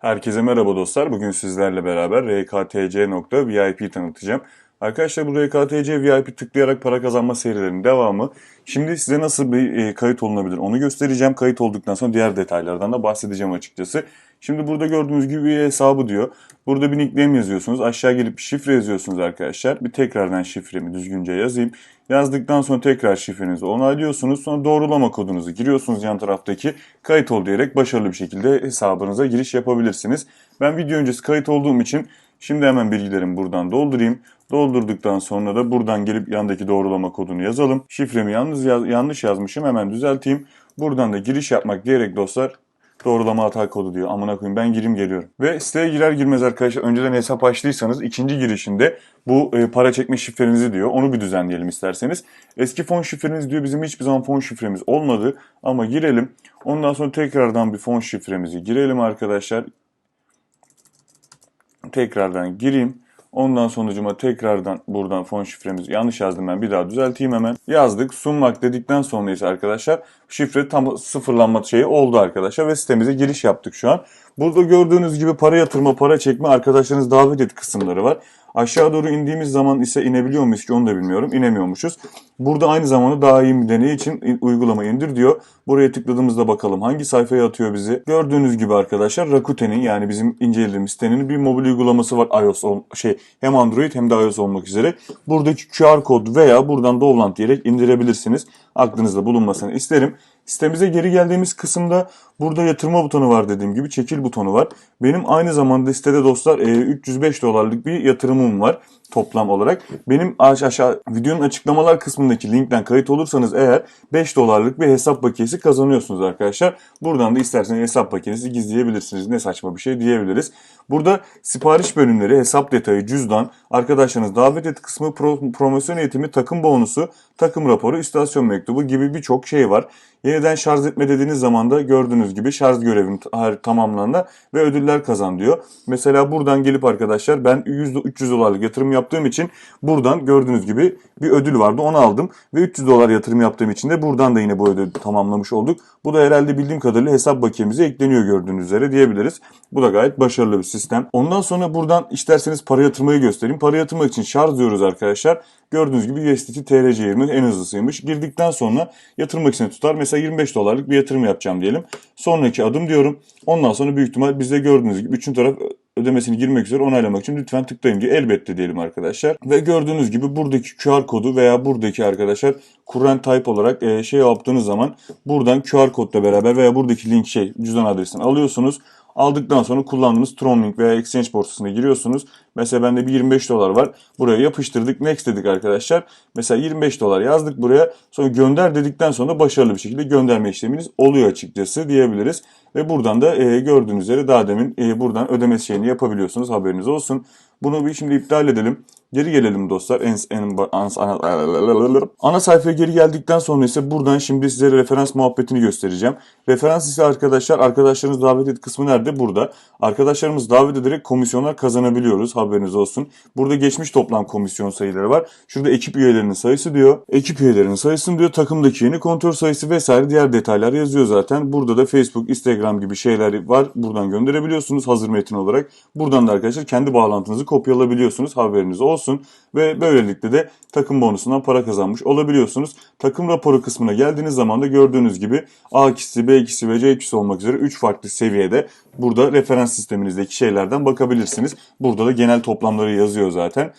Herkese merhaba dostlar. Bugün sizlerle beraber RKTC.VIP tanıtacağım. Arkadaşlar bu RKTC VIP tıklayarak para kazanma serilerinin devamı. Şimdi size nasıl bir e, kayıt olunabilir onu göstereceğim. Kayıt olduktan sonra diğer detaylardan da bahsedeceğim açıkçası. Şimdi burada gördüğünüz gibi bir hesabı diyor. Burada bir nickname yazıyorsunuz. Aşağı gelip bir şifre yazıyorsunuz arkadaşlar. Bir tekrardan şifremi düzgünce yazayım. Yazdıktan sonra tekrar şifrenizi onaylıyorsunuz. Sonra doğrulama kodunuzu giriyorsunuz yan taraftaki kayıt ol diyerek başarılı bir şekilde hesabınıza giriş yapabilirsiniz. Ben video öncesi kayıt olduğum için şimdi hemen bilgilerimi buradan doldurayım. Doldurduktan sonra da buradan gelip yandaki doğrulama kodunu yazalım. Şifremi yalnız yaz- yanlış yazmışım hemen düzelteyim. Buradan da giriş yapmak diyerek dostlar doğrulama hata kodu diyor. Amına koyayım ben girim geliyorum. Ve siteye girer girmez arkadaşlar önceden hesap açtıysanız ikinci girişinde bu e, para çekme şifrenizi diyor. Onu bir düzenleyelim isterseniz. Eski fon şifreniz diyor bizim hiçbir zaman fon şifremiz olmadı. Ama girelim. Ondan sonra tekrardan bir fon şifremizi girelim arkadaşlar. Tekrardan gireyim. Ondan sonucuma tekrardan buradan fon şifremizi yanlış yazdım ben bir daha düzelteyim hemen. Yazdık sunmak dedikten sonra ise arkadaşlar şifre tam sıfırlanma şeyi oldu arkadaşlar ve sitemize giriş yaptık şu an. Burada gördüğünüz gibi para yatırma, para çekme, arkadaşlarınız davet et kısımları var. Aşağı doğru indiğimiz zaman ise inebiliyor muyuz ki onu da bilmiyorum. İnemiyormuşuz. Burada aynı zamanda daha iyi bir deney için in- uygulama indir diyor. Buraya tıkladığımızda bakalım hangi sayfaya atıyor bizi. Gördüğünüz gibi arkadaşlar Rakuten'in yani bizim incelediğimiz sitenin bir mobil uygulaması var iOS şey hem Android hem de iOS olmak üzere. Buradaki QR kod veya buradan download diyerek indirebilirsiniz. Aklınızda bulunmasını isterim. Sitemize geri geldiğimiz kısımda burada yatırma butonu var dediğim gibi çekil butonu var. Benim aynı zamanda sitede dostlar e, 305 dolarlık bir yatırımım var toplam olarak. Benim aş- aşağı videonun açıklamalar kısmındaki linkten kayıt olursanız eğer 5 dolarlık bir hesap bakiyesi kazanıyorsunuz arkadaşlar. Buradan da isterseniz hesap bakiyesi gizleyebilirsiniz. Ne saçma bir şey diyebiliriz. Burada sipariş bölümleri, hesap detayı, cüzdan, arkadaşlarınız davet et kısmı, pro- promosyon eğitimi, takım bonusu, takım raporu, istasyon mektubu gibi birçok şey var. Yeniden şarj etme dediğiniz zaman da gördüğünüz gibi şarj görevim tamamlandı ve ödüller kazan diyor. Mesela buradan gelip arkadaşlar ben 100 300 dolarlık yatırım yaptığım için buradan gördüğünüz gibi bir ödül vardı onu aldım ve 300 dolar yatırım yaptığım için de buradan da yine bu ödülü tamamlamış olduk. Bu da herhalde bildiğim kadarıyla hesap bakiyemize ekleniyor gördüğünüz üzere diyebiliriz. Bu da gayet başarılı bir sistem. Ondan sonra buradan isterseniz para yatırmayı göstereyim. Para yatırmak için şarj diyoruz arkadaşlar. Gördüğünüz gibi USDT TRC20 en hızlısıymış. Girdikten sonra yatırmak için tutar. Mesela 25 dolarlık bir yatırım yapacağım diyelim. Sonraki adım diyorum. Ondan sonra büyük ihtimal bizde gördüğünüz gibi üçüncü taraf ödemesini girmek üzere onaylamak için lütfen tıklayın diyor. Elbette diyelim arkadaşlar. Ve gördüğünüz gibi buradaki QR kodu veya buradaki arkadaşlar current type olarak e, şey yaptığınız zaman buradan QR kodla beraber veya buradaki link şey cüzdan adresini alıyorsunuz. Aldıktan sonra kullandığınız Tronlink veya Exchange borsasına giriyorsunuz. Mesela bende bir 25 dolar var. Buraya yapıştırdık. Next dedik arkadaşlar. Mesela 25 dolar yazdık buraya. Sonra gönder dedikten sonra başarılı bir şekilde gönderme işleminiz oluyor açıkçası diyebiliriz. Ve buradan da e, gördüğünüz üzere daha demin e, buradan ödeme şeyini yapabiliyorsunuz. Haberiniz olsun. Bunu bir şimdi iptal edelim. Geri gelelim dostlar. En, en, ana, ana, ana sayfaya geri geldikten sonra ise buradan şimdi size referans muhabbetini göstereceğim. Referans ise arkadaşlar arkadaşlarınız davet et kısmı nerede? Burada. Arkadaşlarımız davet ederek komisyonlar kazanabiliyoruz. Haberiniz olsun. Burada geçmiş toplam komisyon sayıları var. Şurada ekip üyelerinin sayısı diyor. Ekip üyelerinin sayısını diyor. Takımdaki yeni kontrol sayısı vesaire diğer detaylar yazıyor zaten. Burada da Facebook, Instagram gibi şeyler var. Buradan gönderebiliyorsunuz hazır metin olarak. Buradan da arkadaşlar kendi bağlantınızı kopyalayabiliyorsunuz. Haberiniz olsun. Ve böylelikle de takım bonusundan para kazanmış olabiliyorsunuz. Takım raporu kısmına geldiğiniz zaman da gördüğünüz gibi A ikisi, B ikisi ve C ikisi olmak üzere 3 farklı seviyede burada referans sisteminizdeki şeylerden bakabilirsiniz. Burada da genel toplamları yazıyor zaten.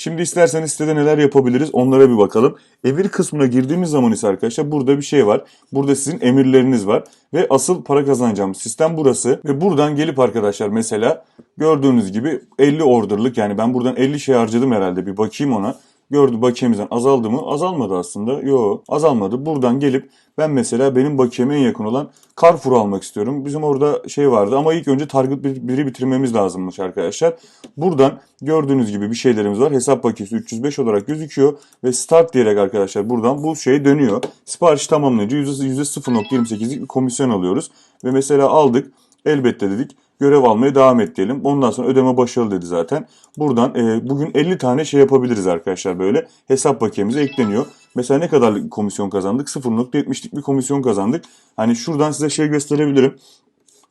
Şimdi isterseniz sitede neler yapabiliriz onlara bir bakalım. Emir kısmına girdiğimiz zaman ise arkadaşlar burada bir şey var. Burada sizin emirleriniz var. Ve asıl para kazanacağımız sistem burası. Ve buradan gelip arkadaşlar mesela gördüğünüz gibi 50 orderlık yani ben buradan 50 şey harcadım herhalde bir bakayım ona. Gördü bakiyemizden azaldı mı? Azalmadı aslında. Yo azalmadı. Buradan gelip ben mesela benim bakiyeme en yakın olan Carrefour almak istiyorum. Bizim orada şey vardı ama ilk önce Target 1'i bitirmemiz lazımmış arkadaşlar. Buradan gördüğünüz gibi bir şeylerimiz var. Hesap bakiyesi 305 olarak gözüküyor. Ve Start diyerek arkadaşlar buradan bu şey dönüyor. Sipariş tamamlayınca %0.28'lik bir komisyon alıyoruz. Ve mesela aldık. Elbette dedik görev almaya devam et diyelim. Ondan sonra ödeme başarılı dedi zaten. Buradan e, bugün 50 tane şey yapabiliriz arkadaşlar böyle. Hesap bakiyemize ekleniyor. Mesela ne kadarlık komisyon kazandık? 0.70'lik bir komisyon kazandık. Hani şuradan size şey gösterebilirim.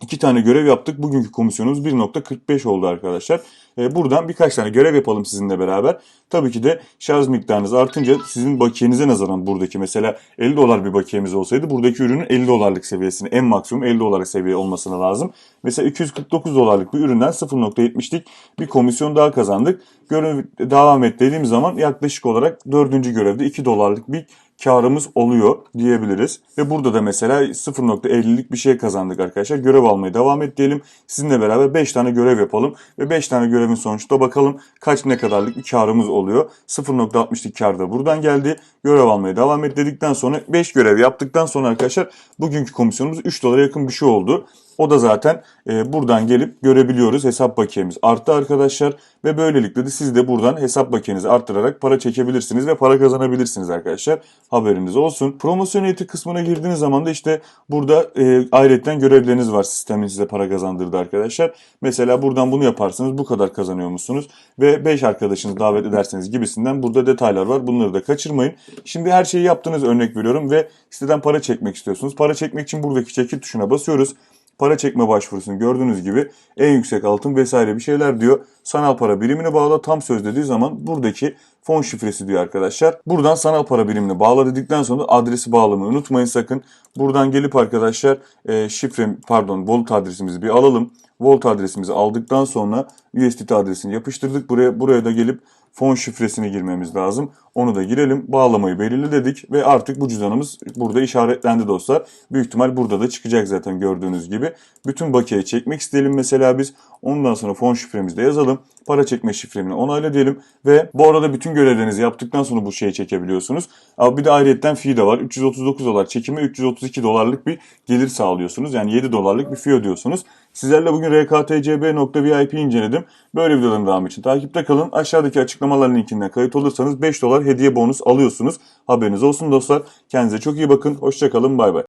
İki tane görev yaptık. Bugünkü komisyonumuz 1.45 oldu arkadaşlar. E, buradan birkaç tane görev yapalım sizinle beraber. Tabii ki de şarj miktarınız artınca sizin bakiyenize nazaran buradaki mesela 50 dolar bir bakiyemiz olsaydı buradaki ürünün 50 dolarlık seviyesini en maksimum 50 dolarlık seviye olmasına lazım. Mesela 249 dolarlık bir üründen 0.70'lik bir komisyon daha kazandık. Görev devam et dediğim zaman yaklaşık olarak dördüncü görevde 2 dolarlık bir karımız oluyor diyebiliriz. Ve burada da mesela 0.50'lik bir şey kazandık arkadaşlar. Görev almaya devam et diyelim. Sizinle beraber 5 tane görev yapalım. Ve 5 tane görevin sonuçta bakalım kaç ne kadarlık bir karımız oluyor. 0.60'lık kar da buradan geldi. Görev almaya devam et dedikten sonra 5 görev yaptıktan sonra arkadaşlar bugünkü komisyonumuz 3 dolara yakın bir şey oldu. O da zaten e, buradan gelip görebiliyoruz. Hesap bakiyemiz arttı arkadaşlar. Ve böylelikle de siz de buradan hesap bakiyenizi arttırarak para çekebilirsiniz ve para kazanabilirsiniz arkadaşlar. Haberiniz olsun. Promosyon üyeti kısmına girdiğiniz zaman da işte burada e, ayrıca görevleriniz var. Sistemin size para kazandırdı arkadaşlar. Mesela buradan bunu yaparsanız bu kadar kazanıyor musunuz? Ve 5 arkadaşınızı davet ederseniz gibisinden burada detaylar var. Bunları da kaçırmayın. Şimdi her şeyi yaptınız örnek veriyorum ve siteden para çekmek istiyorsunuz. Para çekmek için buradaki çekil tuşuna basıyoruz para çekme başvurusunu gördüğünüz gibi en yüksek altın vesaire bir şeyler diyor. Sanal para birimini bağla tam söz dediği zaman buradaki fon şifresi diyor arkadaşlar. Buradan sanal para birimini bağla dedikten sonra adresi bağlamayı unutmayın sakın. Buradan gelip arkadaşlar e, şifre pardon wallet adresimizi bir alalım. Wallet adresimizi aldıktan sonra USDT adresini yapıştırdık. Buraya buraya da gelip fon şifresini girmemiz lazım. Onu da girelim. Bağlamayı belirli dedik ve artık bu cüzdanımız burada işaretlendi dostlar. Büyük ihtimal burada da çıkacak zaten gördüğünüz gibi. Bütün bakiyeyi çekmek isteyelim mesela biz. Ondan sonra fon şifremizi de yazalım. Para çekme şifremi onayla diyelim. Ve bu arada bütün görevlerinizi yaptıktan sonra bu şeyi çekebiliyorsunuz. Bir de ayrıyetten fee de var. 339 dolar çekime 332 dolarlık bir gelir sağlıyorsunuz. Yani 7 dolarlık bir fee ödüyorsunuz. Sizlerle bugün rktcb.vip inceledim. Böyle videoların devamı için takipte kalın. Aşağıdaki açıklamalar linkinden kayıt olursanız 5 dolar hediye bonus alıyorsunuz. Haberiniz olsun dostlar. Kendinize çok iyi bakın. Hoşçakalın. Bay bay.